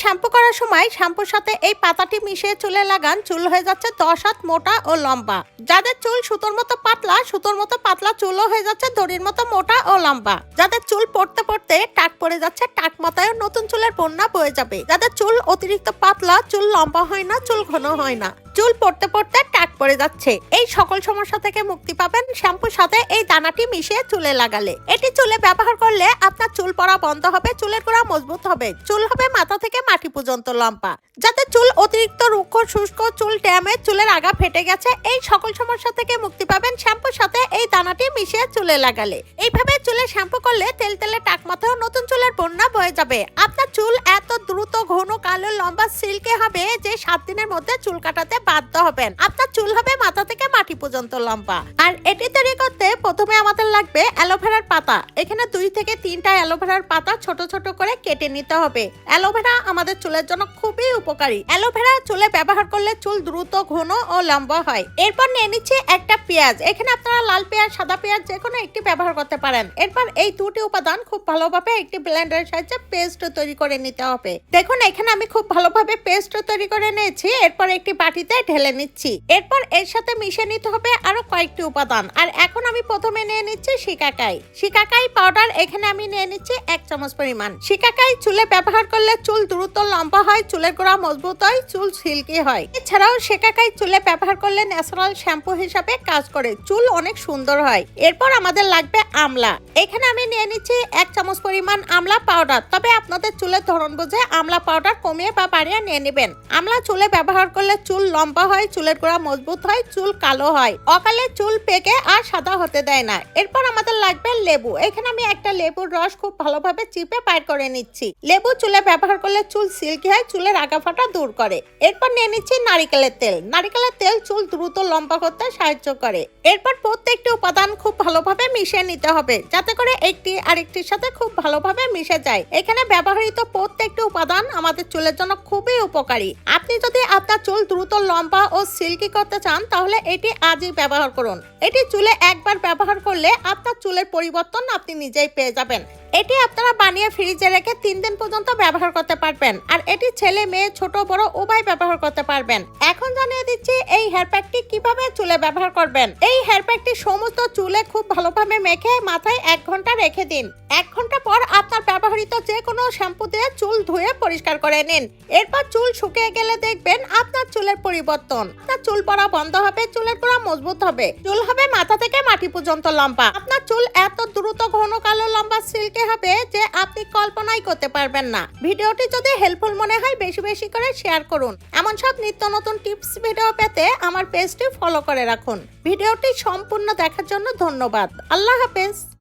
Shampoo করার সময় শ্যাম্পুর সাথে এই পাতাটি মিশিয়ে চুলে লাগান। চুল হয়ে যাচ্ছে দশ হাত মোটা ও লম্বা। যাদের চুল সুতোর মতো পাতলা, সুতোর মতো পাতলা চুলও হয়ে যাচ্ছে দড়ির মতো মোটা ও লম্বা। যাদের চুল পড়তে পড়তে টাক পড়ে যাচ্ছে, টাক মাথায় নতুন চুলের বন্যা বয়ে যাবে। যাদের চুল অতিরিক্ত পাতলা, চুল লম্বা হয় না, চুল ঘন হয় না। চুল পড়তে পড়তে টাক পড়ে যাচ্ছে। এই সকল সমস্যা থেকে মুক্তি পাবেন শ্যাম্পুর সাথে এই দানাটি মিশিয়ে চুলে লাগালে। এটি চুলে ব্যবহার করলে আপনার চুল পড়া বন্ধ হবে, চুলের গোড়া মজবুত হবে। চুল হবে মাথা থেকে মাটি পর্যন্ত লম্বা। যাতে চুল অতিরিক্ত রুক্ষ, শুষ্ক চুল ড্যামেজ চুলের আগা ফেটে গেছে, এই সকল সমস্যা থেকে মুক্তি পাবেন শ্যাম্পুর সাথে এই দানাটি মিশিয়ে চুলে লাগালে। এইভাবে চুলে শ্যাম্পু করলে তেল তেলে টাক মাথায় নতুন চুলের বন্যা বয়ে যাবে। আপনার চুল এত দ্রুত, ঘন, কালো, লম্বা সিল্কে হবে যে সাত দিনের মধ্যে চুল কাটাতে বাধ্য হবেন। আপনার চুল হবে মাথা থেকে মাটি পর্যন্ত লম্বা। আর এটি তৈরি করতে প্রথমে আমাদের লাগবে অ্যালোভেরার পাতা। এখানে দুই থেকে তিনটা অ্যালোভেরার পাতা ছোট ছোট করে কেটে নিতে হবে। অ্যালোভেরা আমাদের চুলের জন্য খুবই উপকারী। অ্যালোভেরা চুলে ব্যবহার করলে চুল দ্রুত, ঘন ও লম্বা হয়। এরপর নিয়ে নিচ্ছি একটা পেঁয়াজ। এখানে আপনারা লাল পেঁয়াজ, সাদা পেঁয়াজ যে কোনো একটি ব্যবহার করতে পারেন। এরপর এই দুটি উপাদান খুব ভালোভাবে একটি ব্লেন্ডারের সাহায্যে পেস্ট তৈরি করে নিতে হবে। দেখুন, এখানে আমি খুব ভালোভাবে পেস্ট তৈরি করে নিয়েছি। এরপর একটি বাটিতে ঢেলে নিচ্ছি। এরপর এর সাথে মিশে নিতে হবে আরও কয়েকটি উপাদান। আর এখন আমি প্রথমে নিয়ে নিচ্ছি শিকাকাই। শিকাকাই পাউডার এখানে আমি নিয়ে নিচ্ছি এক চামচ পরিমাণ। শিকাকাই চুলে ব্যবহার করলে চুল দ্রুত লম্বা হয়, চুলের গোড়া মজবুত হয়, চুল সিল্কি হয়। এছাড়াও শিকাকাই চুলে ব্যবহার করলে ন্যাচারাল শ্যাম্পু হিসাবে কাজ করে। চুল অনেক সুন্দর হয়। এরপর আমাদের লাগবে আমলা। এখানে আমি নিয়ে নিচ্ছি এক চামচ পরিমাণ আমলা পাউডার তবে আপনাদের চুলের ধরন বুঝে আমলা পাউডার কমিয়ে বা বাড়িয়ে নিয়ে নেবেন। আমলা চুলে ব্যবহার করলে চুল লম্বা হয়, চুলের গোড়া মজবুত হয়, চুল কালো হয়। অকালে চুল পেকে আর সাদা হতে দেয় না। এরপর আমাদের লাগবে লেবু। এখানে আমি একটা লেবুর রস খুব ভালোভাবে চিপে বাইর করে নিচ্ছি। লেবু চুলে ব্যবহার করলে চুল সিল্কি হয়, চুলের আগা ফাটা দূর করে। এরপর নিয়ে নিচ্ছি নারিকেলের তেল। নারিকেলের তেল চুল দ্রুত লম্বা করতে সাহায্য করে। এরপর প্রত্যেকটি উপাদান খুব ভালোভাবে মিশিয়ে নিতে হবে, যাতে করে একটি আরেকটির সাথে খুব ভালোভাবে মিশে যায়। এখানে ব্যবহৃত প্রত্যেকটি উপাদান আমাদের চুলের জন্য খুবই উপকারী। আপনি যদি আপনার চুল দ্রুত লম্বা ও সিল্কি করতে চান, তাহলে এটি আজই ব্যবহার করুন। এটি চুলে একবার ব্যবহার করলে আপনার চুলের পরিবর্তন আপনি নিজেই পেয়ে যাবেন। এটি আপনারা বানিয়ে ফ্রিজে রেখে তিন দিন পর্যন্ত ব্যবহার করতে পারবেন। আর এটি ছেলে, মেয়ে, ছোট, বড় উভয় ব্যবহার করতে পারবেন। এখন জানিয়ে দিচ্ছি, এই হেয়ার প্যাকটি কীভাবে চুলে ব্যবহার করবেন? এই হেয়ার প্যাকটি সমস্ত চুলে খুব ভালোভাবে মেখে মাথায় এক ঘণ্টা রেখে দিন। এক ঘণ্টা পর আপনার ব্যবহৃত যে কোনো শ্যাম্পু দিয়ে চুল ধুয়ে পরিষ্কার করে নিন। এরপর চুল শুকিয়ে গেলে দেখবেন আপনার চুলের পরিবর্তন। আপনার চুল পড়া বন্ধ হবে, চুলের পড়া মজবুত হবে। চুল হবে মাথা থেকে মাটি পর্যন্ত লম্বা। চুল এত দ্রুত ঘন কালো লম্বা সিল্কে হবে যে আপনি কল্পনাই করতে পারবেন না। ভিডিওটি যদি হেল্পফুল মনে হয়, বেশি বেশি করে শেয়ার করুন। এমন সব নিত্য নতুন টিপস ভিডিও পেতে আমার পেজটি ফলো করে রাখুন। ভিডিওটি সম্পূর্ণ দেখার জন্য ধন্যবাদ। আল্লাহ হাফেজ।